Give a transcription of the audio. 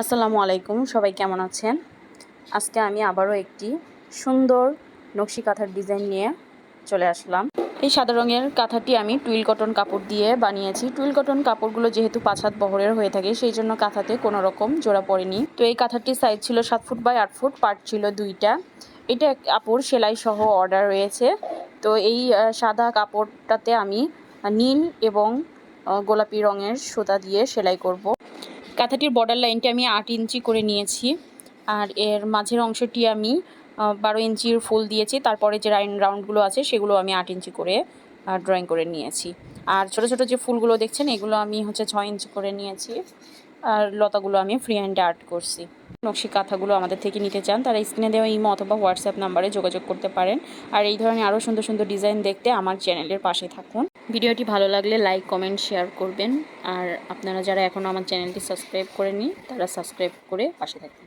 আসসালামু আলাইকুম, সবাই কেমন আছেন? আজকে আমি আবারও একটি সুন্দর নকশি কাঁথার ডিজাইন নিয়ে চলে আসলাম। এই সাদা রঙের কাঁথাটি আমি টুইল কটন কাপড় দিয়ে বানিয়েছি। টুইল কটন কাপড়গুলো যেহেতু পাঁচ হাত বহরের হয়ে থাকে, সেই জন্য কাঁথাতে কোনো রকম জোড়া পড়েনি। তো এই কাঁথাটির সাইজ ছিল সাত ফুট বাই আট ফুট পার্ট ছিল দুইটা। এটা এক কাপড় সেলাই সহ অর্ডার রয়েছে। তো এই সাদা কাপড়টাতে আমি নীল এবং গোলাপি রঙের সুতা দিয়ে সেলাই করব। কাঁথাটির বর্ডার লাইনটি আমি আট ইঞ্চি করে নিয়েছি। আর এর মাঝের অংশটি আমি বারো ইঞ্চির ফুল দিয়েছি। তারপরে যে রাইন রাউন্ডগুলো আছে, সেগুলো আমি আট ইঞ্চি করে ড্রয়িং করে নিয়েছি। আর ছোটো ছোটো যে ফুলগুলো দেখছেন, এগুলো আমি হচ্ছে ছয় ইঞ্চি করে নিয়েছি। আর লতাগুলো আমি ফ্রি হ্যান্ডে আর্ট করছি। নকশি কাঁথাগুলো আমাদের থেকে নিতে চান, তারা স্ক্রিনে দেওয়া ইমো অথবা হোয়াটসঅ্যাপ নাম্বারে যোগাযোগ করতে পারেন। আর এই ধরনের আরও সুন্দর সুন্দর ডিজাইন দেখতে আমার চ্যানেলের পাশে থাকুন। ভিডিওটি ভালো লাগলে লাইক কমেন্ট শেয়ার করবেন। আর আপনারা যারা এখনও আমার চ্যানেলটি সাবস্ক্রাইব করেনি তারা সাবস্ক্রাইব করে পাশে থাকুন।